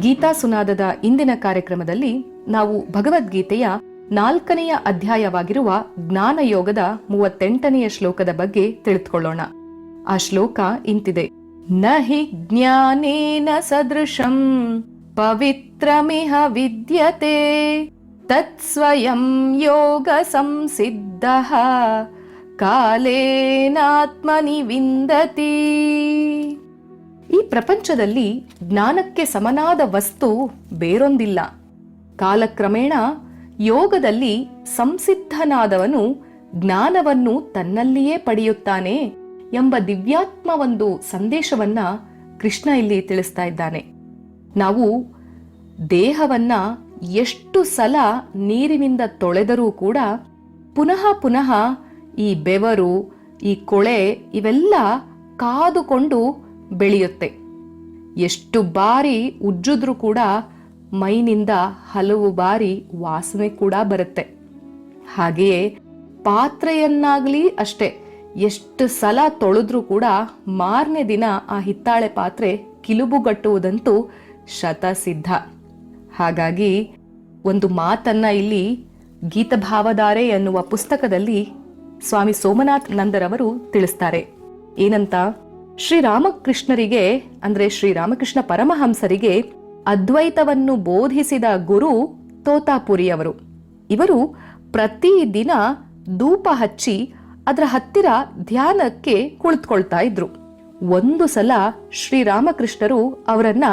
ಗೀತಾ ಸುನಾದದ ಇಂದಿನ ಕಾರ್ಯಕ್ರಮದಲ್ಲಿ ನಾವು ಭಗವದ್ಗೀತೆಯ ನಾಲ್ಕನೆಯ ಅಧ್ಯಾಯವಾಗಿರುವ ಜ್ಞಾನಯೋಗದ ಮೂವತ್ತೆಂಟನೆಯ ಶ್ಲೋಕದ ಬಗ್ಗೆ ತಿಳಿದುಕೊಳ್ಳೋಣ. ಆ ಶ್ಲೋಕ ಇಂತಿದೆ. ನ ಹಿ ಜ್ಞಾನೇನ ಸದೃಶಂ ಪವಿತ್ರಮಿಹ ವಿದ್ಯತೆ ತತ್ಸ್ವಯಂ ಯೋಗ ಸಂಸಿದ್ಧ ಕಾಲೇನಾತ್ಮನಿ ವಿಂದತಿ. ಈ ಪ್ರಪಂಚದಲ್ಲಿ ಜ್ಞಾನಕ್ಕೆ ಸಮನಾದ ವಸ್ತು ಬೇರೊಂದಿಲ್ಲ. ಕಾಲಕ್ರಮೇಣ ಯೋಗದಲ್ಲಿ ಸಂಸಿದ್ಧನಾದವನು ಜ್ಞಾನವನ್ನು ತನ್ನಲ್ಲಿಯೇ ಪಡೆಯುತ್ತಾನೆ ಎಂಬ ದಿವ್ಯಾತ್ಮ ಒಂದು ಸಂದೇಶವನ್ನ ಕೃಷ್ಣ ಇಲ್ಲಿ ತಿಳಿಸ್ತಾ ಇದ್ದಾನೆ. ನಾವು ದೇಹವನ್ನ ಎಷ್ಟು ಸಲ ನೀರಿನಿಂದ ತೊಳೆದರೂ ಕೂಡ ಪುನಃ ಪುನಃ ಈ ಬೆವರು, ಈ ಕೊಳೆ ಇವೆಲ್ಲ ಕಾದುಕೊಂಡು ಬೆಳೆಯುತ್ತೆ. ಎಷ್ಟು ಬಾರಿ ಉಜ್ಜಿದ್ರೂ ಕೂಡ ಮೈನಿಂದ ಹಲವು ಬಾರಿ ವಾಸನೆ ಕೂಡ ಬರುತ್ತೆ. ಹಾಗೆಯೇ ಪಾತ್ರೆಯನ್ನಾಗಲಿ ಅಷ್ಟೇ, ಎಷ್ಟು ಸಲ ತೊಳೆದ್ರೂ ಕೂಡ ಮಾರನೇ ದಿನ ಆ ಹಿತ್ತಾಳೆ ಪಾತ್ರೆ ಕಿಲುಬುಗಟ್ಟುವುದಂತೂ ಶತಸಿದ್ಧ. ಹಾಗಾಗಿ ಒಂದು ಮಾತನ್ನ ಇಲ್ಲಿ ಗೀತಭಾವಧಾರೆ ಎನ್ನುವ ಪುಸ್ತಕದಲ್ಲಿ ಸ್ವಾಮಿ ಸೋಮನಾಥ್ ನಂದರವರು ತಿಳಿಸ್ತಾರೆ. ಏನಂತ? ಶ್ರೀರಾಮಕೃಷ್ಣರಿಗೆ, ಅಂದ್ರೆ ಶ್ರೀರಾಮಕೃಷ್ಣ ಪರಮಹಂಸರಿಗೆ ಅದ್ವೈತವನ್ನು ಬೋಧಿಸಿದ ಗುರು ತೋತಾಪುರಿಯವರು. ಇವರು ಪ್ರತಿದಿನ ಧೂಪ ಹಚ್ಚಿ ಅದರ ಹತ್ತಿರ ಧ್ಯಾನಕ್ಕೆ ಕುಳಿತುಕೊಳ್ತಾ ಇದ್ರು. ಒಂದು ಸಲ ಶ್ರೀರಾಮಕೃಷ್ಣರು ಅವರನ್ನ,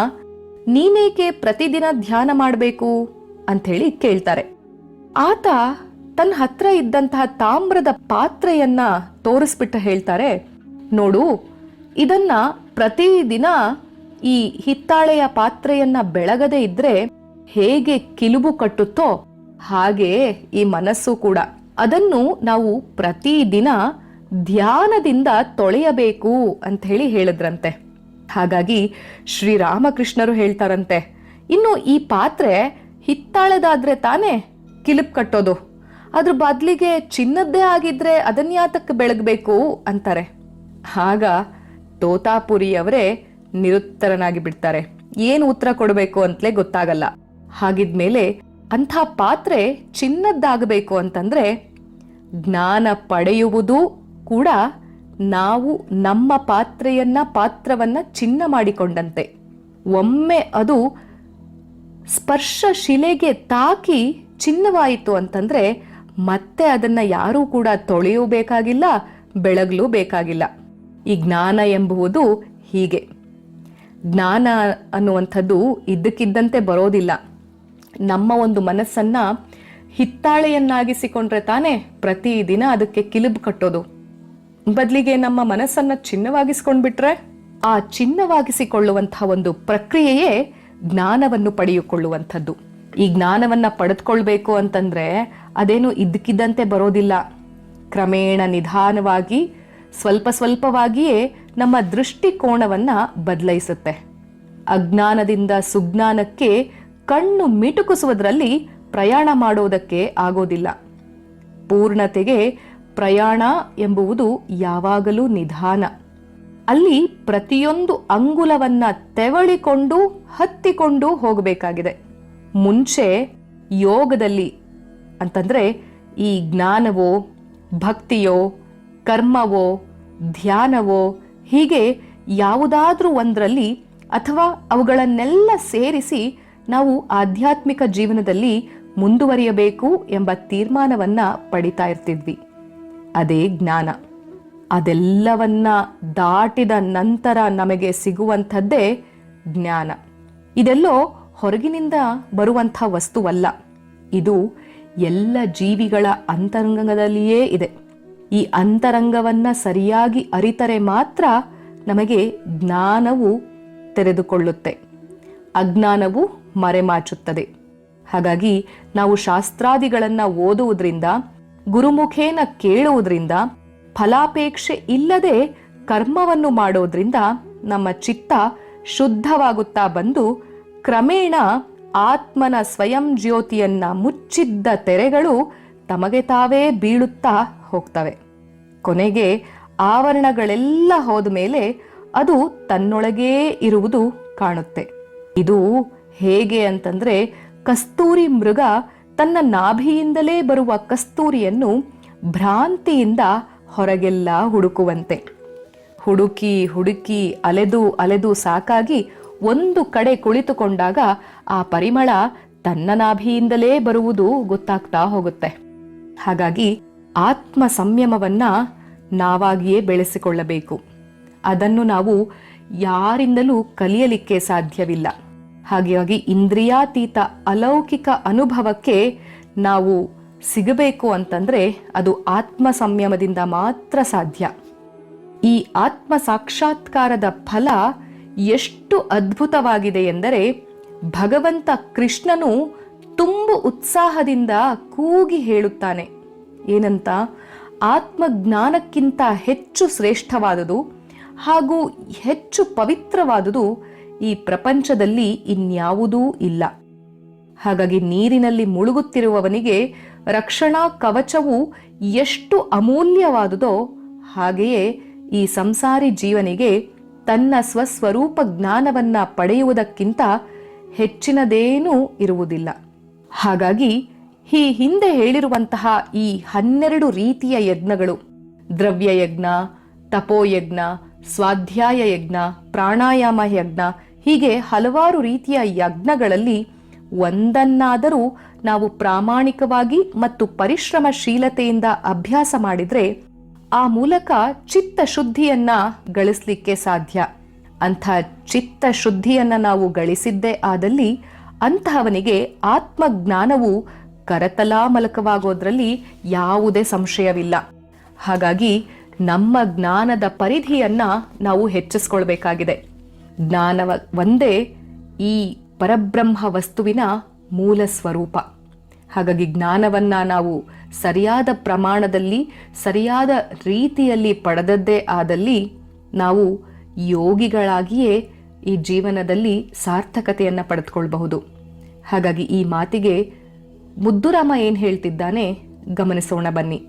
ನೀನೇಕೆ ಪ್ರತಿದಿನ ಧ್ಯಾನ ಮಾಡಬೇಕು? ಅಂಥೇಳಿ ಕೇಳ್ತಾರೆ. ಆತ ತನ್ನ ಹತ್ರ ಇದ್ದಂತಹ ತಾಮ್ರದ ಪಾತ್ರೆಯನ್ನ ತೋರಿಸ್ಬಿಟ್ಟು ಹೇಳ್ತಾರೆ, ನೋಡು ಇದನ್ನ ಪ್ರತಿದಿನ ಈ ಹಿತ್ತಾಳೆಯ ಪಾತ್ರೆಯನ್ನ ಬೆಳಗದೆ ಇದ್ರೆ ಹೇಗೆ ಕಿಲುಬು ಕಟ್ಟುತ್ತೋ ಹಾಗೆ ಈ ಮನಸ್ಸು ಕೂಡ. ಅದನ್ನು ನಾವು ಪ್ರತಿದಿನ ಧ್ಯಾನದಿಂದ ತೊಳೆಯಬೇಕು ಅಂತ ಹೇಳಿ ಹೇಳಿದ್ರಂತೆ. ಹಾಗಾಗಿ ಶ್ರೀರಾಮಕೃಷ್ಣರು ಹೇಳ್ತಾರಂತೆ, ಇನ್ನು ಈ ಪಾತ್ರೆ ಹಿತ್ತಾಳೆದಾದ್ರೆ ತಾನೇ ಕಿಲುಪ್ ಕಟ್ಟೋದು. ಅದ್ರ ಬದಲಿಗೆ ಚಿನ್ನದ್ದೇ ಆಗಿದ್ರೆ ಅದನ್ಯಾತಕ್ಕೆ ಬೆಳಗಬೇಕು? ಅಂತಾರೆ. ಆಗ ತೋತಾಪುರಿಯವರೇ ನಿರುತ್ತರನಾಗಿ ಬಿಡ್ತಾರೆ. ಏನು ಉತ್ತರ ಕೊಡಬೇಕು ಅಂತಲೇ ಗೊತ್ತಾಗಲ್ಲ. ಹಾಗಿದ್ಮೇಲೆ ಅಂಥ ಪಾತ್ರೆ ಚಿನ್ನದ್ದಾಗಬೇಕು ಅಂತಂದ್ರೆ ಜ್ಞಾನ ಪಡೆಯುವುದು ಕೂಡ ನಾವು ನಮ್ಮ ಪಾತ್ರೆಯನ್ನ, ಪಾತ್ರವನ್ನ ಚಿನ್ನ ಮಾಡಿಕೊಂಡಂತೆ. ಒಮ್ಮೆ ಅದು ಸ್ಪರ್ಶ ಶಿಲೆಗೆ ತಾಕಿ ಚಿನ್ನವಾಯಿತು ಅಂತಂದ್ರೆ ಮತ್ತೆ ಅದನ್ನ ಯಾರೂ ಕೂಡ ತೊಳೆಯೂ ಬೇಕಾಗಿಲ್ಲ, ಬೆಳಗಲೂ ಬೇಕಾಗಿಲ್ಲ. ಈ ಜ್ಞಾನ ಎಂಬುವುದು ಹೀಗೆ. ಜ್ಞಾನ ಅನ್ನುವಂಥದ್ದು ಇದ್ದಕ್ಕಿದ್ದಂತೆ ಬರೋದಿಲ್ಲ. ನಮ್ಮ ಒಂದು ಮನಸ್ಸನ್ನ ಹಿತ್ತಾಳೆಯನ್ನಾಗಿಸಿಕೊಂಡ್ರೆ ತಾನೇ ಪ್ರತಿದಿನ ಅದಕ್ಕೆ ಕಿಲುಬು ಕಟ್ಟೋದು. ಬದಲಿಗೆ ನಮ್ಮ ಮನಸ್ಸನ್ನ ಚಿನ್ನವಾಗಿಸ್ಕೊಂಡ್ಬಿಟ್ರೆ ಆ ಚಿನ್ನವಾಗಿಸಿಕೊಳ್ಳುವಂತಹ ಒಂದು ಪ್ರಕ್ರಿಯೆಯೇ ಜ್ಞಾನವನ್ನು ಪಡೆಯಿಕೊಳ್ಳುವಂಥದ್ದು. ಈ ಜ್ಞಾನವನ್ನ ಪಡೆದುಕೊಳ್ಬೇಕು ಅಂತಂದ್ರೆ ಅದೇನು ಇದ್ದಕ್ಕಿದ್ದಂತೆ ಬರೋದಿಲ್ಲ. ಕ್ರಮೇಣ ನಿಧಾನವಾಗಿ ಸ್ವಲ್ಪ ಸ್ವಲ್ಪವಾಗಿಯೇ ನಮ್ಮ ದೃಷ್ಟಿಕೋನವನ್ನ ಬದಲಾಯಿಸುತ್ತೆ ಅಜ್ಞಾನದಿಂದ ಸುಜ್ಞಾನಕ್ಕೆ ಕಣ್ಣು ಮಿಟುಕಿಸುವುದರಲ್ಲಿ ಪ್ರಯಾಣ ಮಾಡೋದಕ್ಕೆ ಆಗೋದಿಲ್ಲ. ಪೂರ್ಣತೆಗೆ ಪ್ರಯಾಣ ಎಂಬುವುದು ಯಾವಾಗಲೂ ನಿಧಾನ. ಅಲ್ಲಿ ಪ್ರತಿಯೊಂದು ಅಂಗುಲವನ್ನ ತೆವಳಿಕೊಂಡು ಹತ್ತಿಕೊಂಡು ಹೋಗಬೇಕಾಗಿದೆ. ಮುಂಚೆ ಯೋಗದಲ್ಲಿ ಅಂತಂದರೆ ಈ ಜ್ಞಾನವೋ ಭಕ್ತಿಯೋ ಕರ್ಮವೋ, ಧ್ಯಾನವೋ, ಹೀಗೆ ಯಾವುದಾದ್ರೂ ಒಂದರಲ್ಲಿ ಅಥವಾ ಅವುಗಳನ್ನೆಲ್ಲ ಸೇರಿಸಿ ನಾವು ಆಧ್ಯಾತ್ಮಿಕ ಜೀವನದಲ್ಲಿ ಮುಂದುವರಿಯಬೇಕು ಎಂಬ ತೀರ್ಮಾನವನ್ನ ಪಡಿತಾ ಇರ್ತಿದ್ವಿ. ಅದೇ ಜ್ಞಾನ. ಅದೆಲ್ಲವನ್ನ ದಾಟಿದ ನಂತರ ನಮಗೆ ಸಿಗುವಂಥದ್ದೇ ಜ್ಞಾನ. ಇದೆಲ್ಲೋ ಹೊರಗಿನಿಂದ ಬರುವಂಥ ವಸ್ತುವಲ್ಲ. ಇದು ಎಲ್ಲ ಜೀವಿಗಳ ಅಂತರಂಗದಲ್ಲಿಯೇ ಇದೆ. ಈ ಅಂತರಂಗವನ್ನು ಸರಿಯಾಗಿ ಅರಿತರೆ ಮಾತ್ರ ನಮಗೆ ಜ್ಞಾನವು ತೆರೆದುಕೊಳ್ಳುತ್ತೆ. ಅಜ್ಞಾನವು ಮರೆಮಾಚುತ್ತದೆ. ಹಾಗಾಗಿ ನಾವು ಶಾಸ್ತ್ರಾದಿಗಳನ್ನು ಓದುವುದರಿಂದ, ಗುರುಮುಖೇನ ಕೇಳುವುದರಿಂದ, ಫಲಾಪೇಕ್ಷೆ ಇಲ್ಲದೆ ಕರ್ಮವನ್ನು ಮಾಡೋದ್ರಿಂದ ನಮ್ಮ ಚಿತ್ತ ಶುದ್ಧವಾಗುತ್ತಾ ಬಂದು ಕ್ರಮೇಣ ಆತ್ಮನ ಸ್ವಯಂ ಜ್ಯೋತಿಯನ್ನ ಮುಚ್ಚಿದ್ದ ತೆರೆಗಳು ತಮಗೆ ತಾವೇ ಬೀಳುತ್ತಾ ಹೋಗ್ತವೆ. ಕೊನೆಗೆ ಆವರಣಗಳೆಲ್ಲ ಹೋದ ಮೇಲೆ ಅದು ತನ್ನೊಳಗೇ ಇರುವುದು ಕಾಣುತ್ತೆ. ಇದು ಹೇಗೆ ಅಂತಂದ್ರೆ ಕಸ್ತೂರಿ ಮೃಗ ತನ್ನ ನಾಭಿಯಿಂದಲೇ ಬರುವ ಕಸ್ತೂರಿಯನ್ನು ಭ್ರಾಂತಿಯಿಂದ ಹೊರಗೆಲ್ಲ ಹುಡುಕುವಂತೆ. ಹುಡುಕಿ ಹುಡುಕಿ ಅಲೆದು ಅಲೆದು ಸಾಕಾಗಿ ಒಂದು ಕಡೆ ಕುಳಿತುಕೊಂಡಾಗ ಆ ಪರಿಮಳ ತನ್ನ ನಾಭಿಯಿಂದಲೇ ಬರುವುದು ಗೊತ್ತಾಗ್ತಾ ಹೋಗುತ್ತೆ. ಹಾಗಾಗಿ ಆತ್ಮ ಸಂಯಮವನ್ನ ನಾವಾಗಿಯೇ ಬೆಳೆಸಿಕೊಳ್ಳಬೇಕು. ಅದನ್ನು ನಾವು ಯಾರಿಂದಲೂ ಕಲಿಯಲಿಕ್ಕೆ ಸಾಧ್ಯವಿಲ್ಲ. ಹಾಗಾಗಿ ಇಂದ್ರಿಯಾತೀತ ಅಲೌಕಿಕ ಅನುಭವಕ್ಕೆ ನಾವು ಸಿಗಬೇಕು ಅಂತಂದ್ರೆ ಅದು ಆತ್ಮ ಸಂಯಮದಿಂದ ಮಾತ್ರ ಸಾಧ್ಯ. ಈ ಆತ್ಮ ಸಾಕ್ಷಾತ್ಕಾರದ ಫಲ ಎಷ್ಟು ಅದ್ಭುತವಾಗಿದೆ ಎಂದರೆ ಭಗವಂತ ಕೃಷ್ಣನು ತುಂಬು ಉತ್ಸಾಹದಿಂದ ಕೂಗಿ ಹೇಳುತ್ತಾನೆ. ಏನಂತ? ಆತ್ಮಜ್ಞಾನಕ್ಕಿಂತ ಹೆಚ್ಚು ಶ್ರೇಷ್ಠವಾದುದು ಹಾಗೂ ಹೆಚ್ಚು ಪವಿತ್ರವಾದುದು ಈ ಪ್ರಪಂಚದಲ್ಲಿ ಇನ್ಯಾವುದೂ ಇಲ್ಲ. ಹಾಗಾಗಿ ನೀರಿನಲ್ಲಿ ಮುಳುಗುತ್ತಿರುವವನಿಗೆ ರಕ್ಷಣಾ ಕವಚವು ಎಷ್ಟು ಅಮೂಲ್ಯವಾದುದೋ ಹಾಗೆಯೇ ಈ ಸಂಸಾರಿ ಜೀವನಿಗೆ ತನ್ನ ಸ್ವಸ್ವರೂಪ ಜ್ಞಾನವನ್ನು ಪಡೆಯುವುದಕ್ಕಿಂತ ಹೆಚ್ಚಿನದೇನೂ ಇರುವುದಿಲ್ಲ. ಹಾಗಾಗಿ ಈ ಹಿಂದೆ ಹೇಳಿರುವಂತಹ ಈ ಹನ್ನೆರಡು ರೀತಿಯ ಯಜ್ಞಗಳು. ದ್ರವ್ಯಯಜ್ಞ, ತಪೋಯಜ್ಞ ಸ್ವಾಧ್ಯಾಯ ಯಜ್ಞ ಪ್ರಾಣಾಯಾಮ ಯಜ್ಞ, ಹೀಗೆ ಹಲವಾರು ರೀತಿಯ ಯಜ್ಞಗಳಲ್ಲಿ ಒಂದನ್ನಾದರೂ ನಾವು ಪ್ರಾಮಾಣಿಕವಾಗಿ ಮತ್ತು ಪರಿಶ್ರಮಶೀಲತೆಯಿಂದ ಅಭ್ಯಾಸ ಮಾಡಿದರೆ ಆ ಮೂಲಕ ಚಿತ್ತ ಶುದ್ಧಿಯನ್ನ ಗಳಿಸಲಿಕ್ಕೆ ಸಾಧ್ಯ. ಅಂಥ ಚಿತ್ತ ಶುದ್ಧಿಯನ್ನ ನಾವು ಗಳಿಸಿದ್ದೇ ಆದಲ್ಲಿ ಅಂತಹವನಿಗೆ ಆತ್ಮಜ್ಞಾನವು ಕರತಲಾಮಲಕವಾಗೋದ್ರಲ್ಲಿ ಯಾವುದೇ ಸಂಶಯವಿಲ್ಲ. ಹಾಗಾಗಿ ನಮ್ಮ ಜ್ಞಾನದ ಪರಿಧಿಯನ್ನ ನಾವು ಹೆಚ್ಚಿಸ್ಕೊಳ್ಬೇಕಾಗಿದೆ. ಜ್ಞಾನವ ಒಂದೇ ಈ ಪರಬ್ರಹ್ಮ ವಸ್ತುವಿನ ಮೂಲ ಸ್ವರೂಪ. ಹಾಗಾಗಿ ಜ್ಞಾನವನ್ನ ನಾವು ಸರಿಯಾದ ಪ್ರಮಾಣದಲ್ಲಿ, ಸರಿಯಾದ ರೀತಿಯಲ್ಲಿ ಪಡೆದದ್ದೇ ಆದಲ್ಲಿ ನಾವು ಯೋಗಿಗಳಾಗಿಯೇ ಈ ಜೀವನದಲ್ಲಿ ಸಾರ್ಥಕತೆಯನ್ನು ಪಡೆದುಕೊಳ್ಬಹುದು. ಹಾಗಾಗಿ ಈ ಮಾತಿಗೆ ಮುದ್ದುರಾಮ ಏನ್ ಹೇಳ್ತಿದ್ದಾನೆ? ಗಮನಿಸೋಣ ಬನ್ನಿ.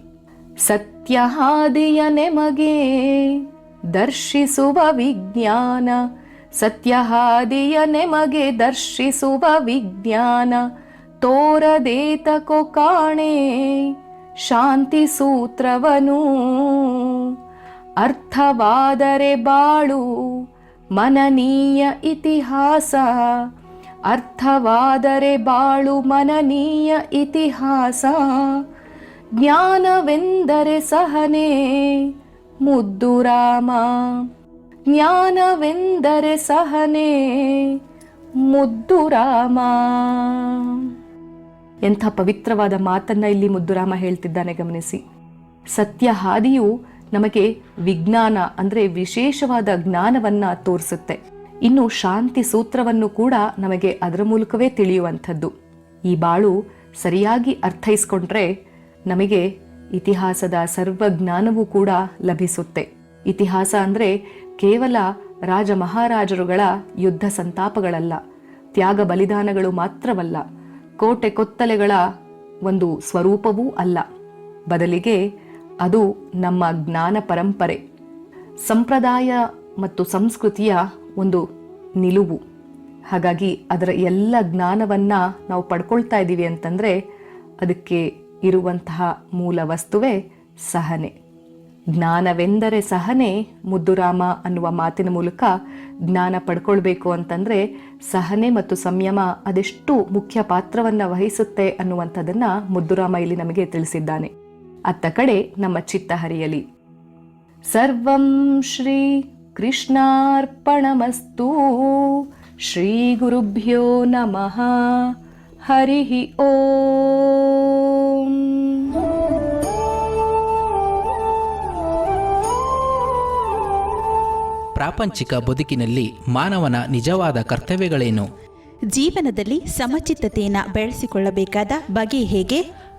ಸತ್ಯಹಾದಿಯ ನೆಮಗೆ ದರ್ಶಿಸುವ ವಿಜ್ಞಾನ. ಸತ್ಯಹಾದಿಯ ನೆಮಗೆ ದರ್ಶಿಸುವ ವಿಜ್ಞಾನ. ತೋರದೇತಕೋ ಕಾಣೆ ಶಾಂತಿ ಸೂತ್ರವನು. ಅರ್ಥವಾದರೆ ಬಾಳು ಮನನೀಯ ಇತಿಹಾಸ. ಅರ್ಥವಾದರೆ ಬಾಳು ಮನನೀಯ ಇತಿಹಾಸ. ಜ್ಞಾನವೆಂದರೆ ಸಹನೆ. ಮುದ್ದು ರಾಮ. ಜ್ಞಾನವೆಂದರೆ ಸಹನೆ. ಮುದ್ದು ರಾಮ. ಎಂಥ ಪವಿತ್ರವಾದ ಮಾತನ್ನ ಇಲ್ಲಿ ಮುದ್ದುರಾಮ ಹೇಳ್ತಿದ್ದಾನೆ, ಗಮನಿಸಿ. ಸತ್ಯ ಹಾದಿಯು ನಮಗೆ ವಿಜ್ಞಾನ, ಅಂದ್ರೆ ವಿಶೇಷವಾದ ಜ್ಞಾನವನ್ನ ತೋರಿಸುತ್ತೆ. ಇನ್ನು ಶಾಂತಿ ಸೂತ್ರವನ್ನು ಕೂಡ ನಮಗೆ ಅದರ ಮೂಲಕವೇ ತಿಳಿಯುವಂಥದ್ದು. ಈ ಬಾಳು ಸರಿಯಾಗಿ ಅರ್ಥೈಸ್ಕೊಂಡ್ರೆ ನಮಗೆ ಇತಿಹಾಸದ ಸರ್ವಜ್ಞಾನವೂ ಕೂಡ ಲಭಿಸುತ್ತೆ. ಇತಿಹಾಸ ಅಂದರೆ ಕೇವಲ ರಾಜ ಮಹಾರಾಜರುಗಳ ಯುದ್ಧ ಸಂತಾಪಗಳಲ್ಲ, ತ್ಯಾಗ ಬಲಿದಾನಗಳು ಮಾತ್ರವಲ್ಲ, ಕೋಟೆ ಕೊತ್ತಲೆಗಳ ಒಂದು ಸ್ವರೂಪವೂ ಅಲ್ಲ. ಬದಲಿಗೆ ಅದು ನಮ್ಮ ಜ್ಞಾನ ಪರಂಪರೆ. ಸಂಪ್ರದಾಯ ಮತ್ತು ಸಂಸ್ಕೃತಿಯ ಒಂದು ನಿಲುವು. ಹಾಗಾಗಿ ಅದರ ಎಲ್ಲ ಜ್ಞಾನವನ್ನು ನಾವು ಪಡ್ಕೊಳ್ತಾ ಇದ್ದೀವಿ ಅಂತಂದರೆ ಅದಕ್ಕೆ ಇರುವಂತಹ ಮೂಲ ವಸ್ತುವೇ ಸಹನೆ. ಜ್ಞಾನವೆಂದರೆ ಸಹನೆ, ಮುದ್ದುರಾಮ ಅನ್ನುವ ಮಾತಿನ ಮೂಲಕ ಜ್ಞಾನ ಪಡ್ಕೊಳ್ಬೇಕು ಅಂತಂದರೆ ಸಹನೆ ಮತ್ತು ಸಂಯಮ ಅದೆಷ್ಟು ಮುಖ್ಯ ಪಾತ್ರವನ್ನು ವಹಿಸುತ್ತೆ ಅನ್ನುವಂಥದ್ದನ್ನು ಮುದ್ದುರಾಮ ಇಲ್ಲಿ ನಮಗೆ ತಿಳಿಸಿದ್ದಾನೆ. ಅತ್ತ ಕಡೆ ನಮ್ಮ ಚಿತ್ತ ಹರಿಯಲಿ ಸರ್ವಂ ಶ್ರೀ ಕೃಷ್ಣಾರ್ಪಣಮಸ್ತು. ಶ್ರೀ ಗುರುಭ್ಯೋ ನಮಃ. ಹರಿ ಓಂ. ಪ್ರಾಪಂಚಿಕ ಬದುಕಿನಲ್ಲಿ ಮಾನವನ ನಿಜವಾದ ಕರ್ತವ್ಯಗಳೇನು? ಜೀವನದಲ್ಲಿ ಸಮಚಿತ್ತತೆಯನ್ನು ಬೆಳೆಸಿಕೊಳ್ಳಬೇಕಾದ ಬಗೆ ಹೇಗೆ?